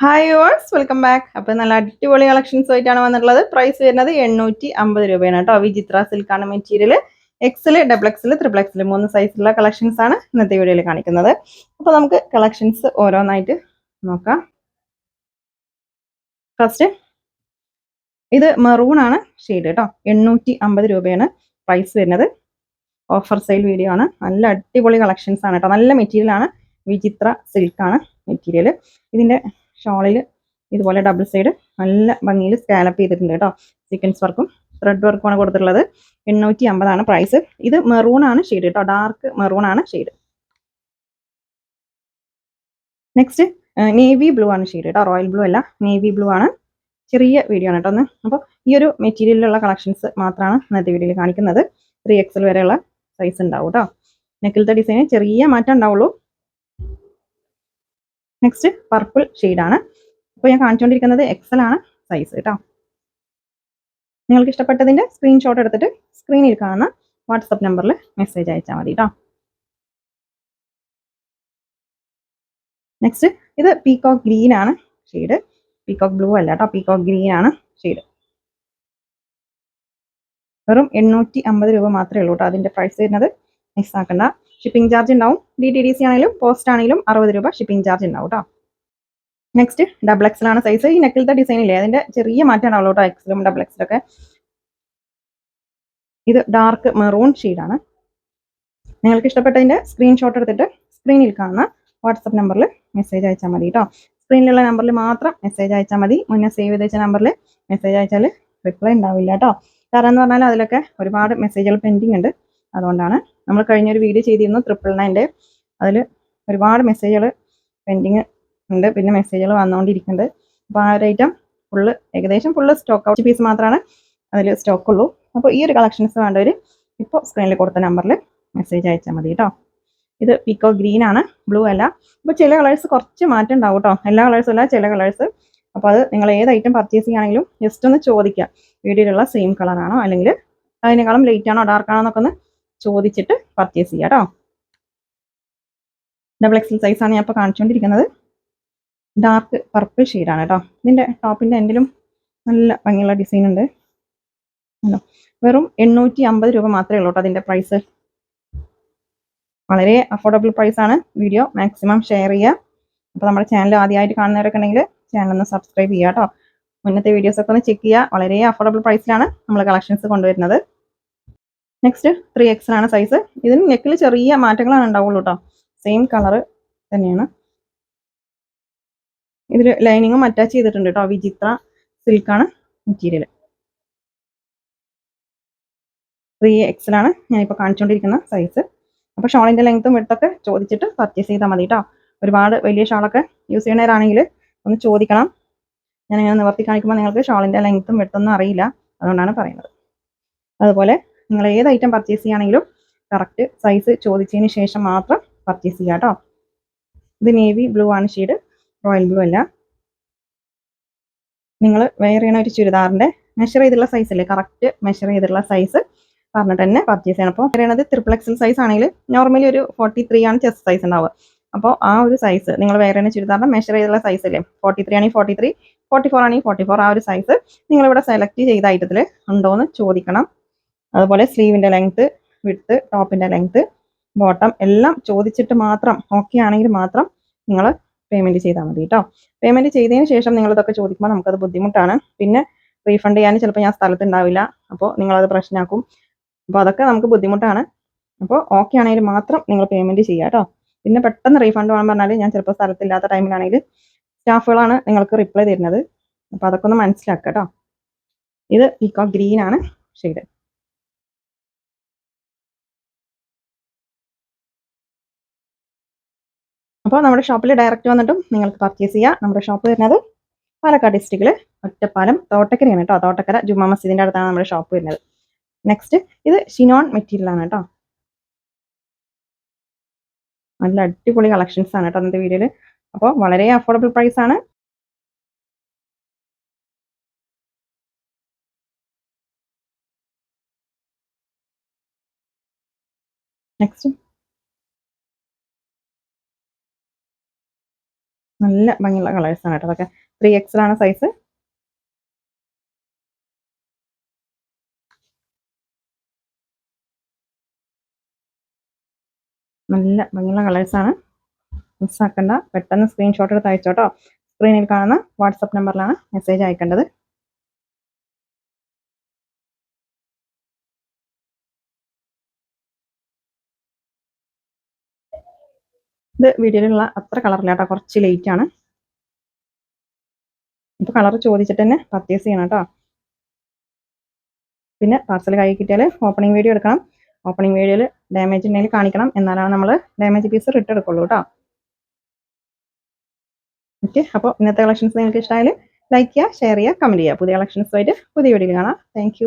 Hi yours welcome back അപ്പോൾ നല്ല അടിപൊളി കളക്ഷൻസ് ആയിട്ടാണ് വന്നിട്ടുള്ളത്. പ്രൈസ് വരുന്നത് എണ്ണൂറ്റി അമ്പത് രൂപയാണ് കേട്ടോ. വിചിത്ര സിൽക്കാണ് മെറ്റീരിയൽ എക്സിൽ ഡബിൾ ത്രിപ്ലക്സിൽ മൂന്ന് സൈസിലുള്ള കളക്ഷൻസ് ആണ് ഇന്നത്തെ വീഡിയോയിൽ കാണിക്കുന്നത്. അപ്പോൾ നമുക്ക് കളക്ഷൻസ് ഓരോന്നായിട്ട് നോക്കാം. ഫസ്റ്റ് ഇത് മെറൂൺ ആണ് ഷെയ്ഡ് കേട്ടോ. എണ്ണൂറ്റി അമ്പത് രൂപയാണ് പ്രൈസ് വരുന്നത്. ഓഫർ സെയിൽ വീഡിയോ ആണ്. നല്ല അടിപൊളി കളക്ഷൻസ് ആണ് കേട്ടോ. നല്ല മെറ്റീരിയൽ ആണ്. വിചിത്ര സിൽക്കാണ് മെറ്റീരിയൽ ഇതിന്റെ ഷോളിൽ ഇതുപോലെ ഡബിൾ സൈഡ് നല്ല ഭംഗിയിൽ സ്കാലപ്പ് ചെയ്തിട്ടുണ്ട് കേട്ടോ. സീക്വൻസ് വർക്കും ത്രെഡ് വർക്കുമാണ് കൊടുത്തിട്ടുള്ളത്. എണ്ണൂറ്റി അമ്പതാണ് പ്രൈസ് ഇത് മെറൂൺ ആണ് ഷെയ്ഡ് കേട്ടോ. ഡാർക്ക് മെറൂൺ ആണ് ഷെയ്ഡ് നെക്സ്റ്റ് നേവി ബ്ലൂ ആണ് ഷെയ്ഡ് കേട്ടോ. റോയൽ ബ്ലൂ അല്ല നേവി ബ്ലൂ ആണ്. ചെറിയ വീഡിയോ ആണ് കേട്ടോ ഒന്ന് അപ്പോൾ ഈ ഒരു മെറ്റീരിയലിലുള്ള കളക്ഷൻസ് മാത്രമാണ് ഇന്നത്തെ വീഡിയോയിൽ കാണിക്കുന്നത്. ത്രീ എക്സൽ വരെയുള്ള സൈസ് ഉണ്ടാവും കേട്ടോ. നെക്കിലത്തെ ഡിസൈന് ചെറിയ മാറ്റം ഉണ്ടാവുള്ളൂ. നെക്സ്റ്റ് പർപ്പിൾ ആണ്. അപ്പോൾ ഞാൻ കാണിച്ചുകൊണ്ടിരിക്കുന്നത് എക്സൽ ആണ് സൈസ് കേട്ടോ നിങ്ങൾക്ക് ഇഷ്ടപ്പെട്ടതിന്റെ സ്ക്രീൻഷോട്ട് എടുത്തിട്ട് സ്ക്രീനിൽ കാണുന്ന വാട്സപ്പ് നമ്പറിൽ മെസ്സേജ് അയച്ചാൽ മതി കേട്ടോ നെക്സ്റ്റ് ഇത് പീകോക്ക് ഗ്രീൻ ആണ് ഷെയ്ഡ് പീകോക്ക് ബ്ലൂ അല്ല കേട്ടോ പീകോക്ക് ഗ്രീൻ ആണ് ഷെയ്ഡ് വെറും എണ്ണൂറ്റി അമ്പത് രൂപ മാത്രമേ ഉള്ളൂ കേട്ടോ അതിന്റെ പ്രൈസ് വരുന്നത്. മിസ്സാക്കണ്ട ഷിപ്പിംഗ് ചാർജ് ഉണ്ടാവും. ഡി ടി ഡി സി ആണെങ്കിലും പോസ്റ്റ് ആണെങ്കിലും അറുപത് രൂപ ഷിപ്പിംഗ് ചാർജ് ഉണ്ടാവും കേട്ടോ നെക്സ്റ്റ് ഡബിൾ ആണ് സൈസ് ഈ നെക്കിലത്തെ ഡിസൈൻ ഇല്ലേ? അതിന്റെ ചെറിയ മാറ്റം ഉണ്ടാവുള്ളൂ കേട്ടോ എക്സിലും ഡബിൾ എക്സിലൊക്കെ ഇത് ഡാർക്ക് മെറൂൺ ഷെയ്ഡാണ് നിങ്ങൾക്ക് ഇഷ്ടപ്പെട്ടതിന്റെ സ്ക്രീൻഷോട്ട് എടുത്തിട്ട് സ്ക്രീനിൽ കാണുന്ന വാട്സപ്പ് നമ്പറിൽ മെസ്സേജ് അയച്ചാൽ മതി കേട്ടോ സ്ക്രീനിലുള്ള നമ്പറിൽ മാത്രം മെസ്സേജ് അയച്ചാൽ മതി. മുന്നേ സേവ് ചെയ്ത നമ്പറിൽ മെസ്സേജ് അയച്ചാൽ റിപ്ലൈ ഉണ്ടാവില്ല കേട്ടോ കാരണം എന്ന് പറഞ്ഞാൽ അതിലൊക്കെ ഒരുപാട് മെസ്സേജുകൾ പെൻഡിങ് ഉണ്ട്. അതുകൊണ്ടാണ് നമ്മൾ കഴിഞ്ഞൊരു വീഡിയോ ചെയ്തിരുന്നു ട്രിപ്പിൾ നയന്റെ അതിൽ ഒരുപാട് മെസ്സേജുകൾ പെൻഡിങ് ഉണ്ട്. പിന്നെ മെസ്സേജുകൾ വന്നുകൊണ്ടിരിക്കുന്നുണ്ട്. അപ്പോൾ ആ ഒരു ഐറ്റം ഫുള്ള് ഏകദേശം ഫുള്ള് സ്റ്റോക്ക് ഔട്ട് പീസ് മാത്രമാണ് അതിൽ സ്റ്റോക്ക് ഉള്ളൂ. അപ്പോൾ ഈ ഒരു കളക്ഷൻസ് വേണ്ടവർ ഇപ്പോൾ സ്ക്രീനിൽ കൊടുത്ത നമ്പറിൽ മെസ്സേജ് അയച്ചാൽ മതി കേട്ടോ. ഇത് പിക്കോ ഗ്രീൻ ആണ് ബ്ലൂ അല്ല. അപ്പോൾ ചില കളേഴ്സ് കുറച്ച് മാറ്റം ഉണ്ടാവും കേട്ടോ. എല്ലാ കളേഴ്സും അല്ല ചില കളേഴ്സ് അപ്പോൾ അത് നിങ്ങൾ ഏത് ഐറ്റം പർച്ചേസ് ചെയ്യുകയാണെങ്കിലും ജസ്റ്റ് ഒന്ന് ചോദിക്കുക. വീഡിയോയിലുള്ള സെയിം കളറാണോ അല്ലെങ്കിൽ അതിനേക്കാളും ലേറ്റ് ആണോ ഡാർക്ക് ആണോ എന്നൊക്കെ ഒന്ന് ചോദിച്ചിട്ട് പർച്ചേസ് ചെയ്യാം കേട്ടോ ഡബിൾ എക്സൽ സൈസാണ് ഞാൻ ഇപ്പോൾ കാണിച്ചുകൊണ്ടിരിക്കുന്നത് ഡാർക്ക് പർപ്പിൾ ഷെയ്ഡാണ് കേട്ടോ ഇതിന്റെ ടോപ്പിന്റെ എൻഡിലും നല്ല ഭംഗിയുള്ള ഡിസൈൻ ഉണ്ട്. വെറും എണ്ണൂറ്റി അമ്പത് രൂപ മാത്രമേ ഉള്ളൂ കേട്ടോ അതിന്റെ പ്രൈസ് വളരെ അഫോർഡബിൾ പ്രൈസ് ആണ്. വീഡിയോ മാക്സിമം ഷെയർ ചെയ്യുക അപ്പോൾ നമ്മുടെ ചാനൽ ആദ്യമായിട്ട് കാണുന്നവരൊക്കെ ഉണ്ടെങ്കിൽ ചാനൽ ഒന്ന് സബ്സ്ക്രൈബ് ചെയ്യുക കേട്ടോ മുന്നത്തെ വീഡിയോസ് ഒക്കെ ഒന്ന് ചെക്ക് ചെയ്യുക. വളരെ അഫോർഡബിൾ പ്രൈസിലാണ് നമ്മൾ കളക്ഷൻസ് കൊണ്ടുവരുന്നത്. നെക്സ്റ്റ് ത്രീ ആണ് സൈസ് ഇതിന് നെക്കിൽ ചെറിയ മാറ്റങ്ങളാണ് ഉണ്ടാവുള്ളൂ കേട്ടോ സെയിം കളർ തന്നെയാണ്. ഇതിൽ ലൈനിങ്ങും അറ്റാച്ച് ചെയ്തിട്ടുണ്ട് കേട്ടോ വിചിത്ര സിൽക്കാണ് മെറ്റീരിയൽ ത്രീ എക്സിലാണ് ഞാനിപ്പോൾ കാണിച്ചുകൊണ്ടിരിക്കുന്ന സൈസ് അപ്പോൾ ഷോളിന്റെ ലെങ്ത്തും വെട്ടൊക്കെ ചോദിച്ചിട്ട് പർച്ചേസ് ചെയ്താൽ മതി കേട്ടോ ഒരുപാട് വലിയ ഷാളൊക്കെ യൂസ് ചെയ്യണവരാണെങ്കിൽ ഒന്ന് ചോദിക്കണം. ഞാനിങ്ങനെ നിവർത്തി കാണിക്കുമ്പോൾ നിങ്ങൾക്ക് ഷോളിന്റെ ലെങ്ത്തും വെട്ടൊന്നും അറിയില്ല. അതുകൊണ്ടാണ് പറയുന്നത്. അതുപോലെ നിങ്ങൾ ഏത് ഐറ്റം പർച്ചേസ് ചെയ്യുകയാണെങ്കിലും കറക്റ്റ് സൈസ് ചോദിച്ചതിന് ശേഷം മാത്രം പർച്ചേസ് ചെയ്യുക കേട്ടോ ഇത് നേവി ബ്ലൂ ആണ് ഷെയ്ഡ് റോയൽ ബ്ലൂ അല്ല. നിങ്ങൾ വെയർ ചെയ്യണ ഒരു ചുരിദാറിന്റെ മെഷർ ചെയ്തിട്ടുള്ള സൈസ് അല്ലേ? കറക്റ്റ് മെഷർ ചെയ്തിട്ടുള്ള സൈസ് പറഞ്ഞിട്ട് തന്നെ പർച്ചേസ് ചെയ്യണം. അപ്പോൾ പറയണത് ട്രിപ്പിൾ എക്സൽ സൈസ് ആണെങ്കിൽ നോർമലി ഒരു ഫോർട്ടി ത്രീ ആണ് ചെസ്റ്റ് സൈസ് ഉണ്ടാവുക. അപ്പോൾ ആ ഒരു സൈസ് നിങ്ങൾ വേറെ തന്നെ ചുരിദാറിന്റെ മെഷർ ചെയ്തിട്ടുള്ള സൈസ് അല്ലേ? ഫോർട്ടി ത്രീ ആണെങ്കിൽ ഫോർട്ടി ത്രീ ഫോർട്ടി ഫോർ ആണെങ്കിൽ ഫോർട്ടി ഫോർ ആ ഒരു സൈസ് നിങ്ങളിവിടെ സെലക്ട് ചെയ്ത ഐറ്റത്തിൽ ഉണ്ടോ എന്ന് ചോദിക്കണം. അതുപോലെ സ്ലീവിന്റെ ലെങ്ത്ത് വിട്ട് ടോപ്പിന്റെ ലെങ്ത്ത് ബോട്ടം എല്ലാം ചോദിച്ചിട്ട് മാത്രം ഓക്കെ ആണെങ്കിൽ മാത്രം നിങ്ങൾ പേയ്മെന്റ് ചെയ്താൽ മതി കേട്ടോ പേയ്മെന്റ് ചെയ്തതിന് ശേഷം നിങ്ങളിതൊക്കെ ചോദിക്കുമ്പോൾ നമുക്കത് ബുദ്ധിമുട്ടാണ്. പിന്നെ റീഫണ്ട് ചെയ്യാൻ ചിലപ്പോൾ ഞാൻ സ്ഥലത്ത് ഉണ്ടാവില്ല. അപ്പോൾ നിങ്ങളത് പ്രശ്നമാക്കും. അപ്പോൾ അതൊക്കെ നമുക്ക് ബുദ്ധിമുട്ടാണ്. അപ്പോൾ ഓക്കെ ആണെങ്കിൽ മാത്രം നിങ്ങൾ പേയ്മെന്റ് ചെയ്യുക കേട്ടോ പിന്നെ പെട്ടെന്ന് റീഫണ്ട് വേണം പറഞ്ഞാൽ ഞാൻ ചിലപ്പോൾ സ്ഥലത്തില്ലാത്ത ടൈമിലാണെങ്കിൽ സ്റ്റാഫുകളാണ് നിങ്ങൾക്ക് റിപ്ലൈ തരുന്നത്. അപ്പോൾ അതൊക്കെ ഒന്ന് മനസ്സിലാക്കുക കേട്ടോ ഇത് പീക്കോ ഗ്രീൻ ആണ്. ഷെയ്ഡ് അപ്പോൾ നമ്മുടെ ഷോപ്പിൽ ഡയറക്റ്റ് വന്നിട്ടും നിങ്ങൾക്ക് പർച്ചേസ് ചെയ്യാം. നമ്മുടെ ഷോപ്പ് വരുന്നത് പാലക്കാട് ഡിസ്ട്രിക്റ്റിൽ ഒറ്റപ്പാലം തോട്ടക്കരയാണ് കേട്ടോ തോട്ടക്കര ജുമാ മസ്ജിദിന്റെ അടുത്താണ് നമ്മുടെ ഷോപ്പ് വരുന്നത്. നെക്സ്റ്റ് ഇത് ഷിനോൺ മെറ്റീരിയലാണ് കേട്ടോ നല്ല അടിപൊളി കളക്ഷൻസ് ആണ് കേട്ടോ അന്നത്തെ വീഡിയോയിൽ അപ്പോൾ വളരെ അഫോർഡബിൾ പ്രൈസ് ആണ്. നെക്സ്റ്റ് നല്ല ഭംഗിയുള്ള കളേഴ്സാണ് കേട്ടോ. അതൊക്കെ ത്രീ എക്സൽ ആണ് സൈസ് നല്ല ഭംഗിയുള്ള കളേഴ്സാണ് മിസ്സാക്കണ്ട പെട്ടെന്ന് സ്ക്രീൻഷോട്ട് എടുത്ത് അയച്ചോട്ടോ. സ്ക്രീനിൽ കാണുന്ന വാട്സപ്പ് നമ്പറിലാണ് മെസ്സേജ് അയക്കേണ്ടത്. ഇത് വീഡിയോയിലുള്ള അത്ര കളറില്ല കേട്ടോ കുറച്ച് ലേറ്റ് ആണ്. ഇപ്പോൾ കളർ ചോദിച്ചിട്ട് തന്നെ പർച്ചേസ് ചെയ്യണം കേട്ടോ പിന്നെ പാർസൽ കൈ കിട്ടിയാൽ ഓപ്പണിംഗ് വീഡിയോ എടുക്കണം. ഓപ്പണിംഗ് വീഡിയോയിൽ ഡാമേജ് ഉണ്ടെങ്കിൽ കാണിക്കണം. എന്നാലാണ് നമ്മൾ ഡാമേജ് പീസ് റിട്ടേൺ എടുക്കുള്ളൂ കേട്ടോ ഓക്കെ അപ്പോൾ ഇന്നത്തെ കളക്ഷൻസ് നിങ്ങൾക്ക് ഇഷ്ടമായാൽ ലൈക്ക് ചെയ്യുക ഷെയർ ചെയ്യുക കമന്റ് ചെയ്യുക. പുതിയ കളക്ഷൻസുമായിട്ട് പുതിയ വീഡിയോയിൽ കാണാം. താങ്ക്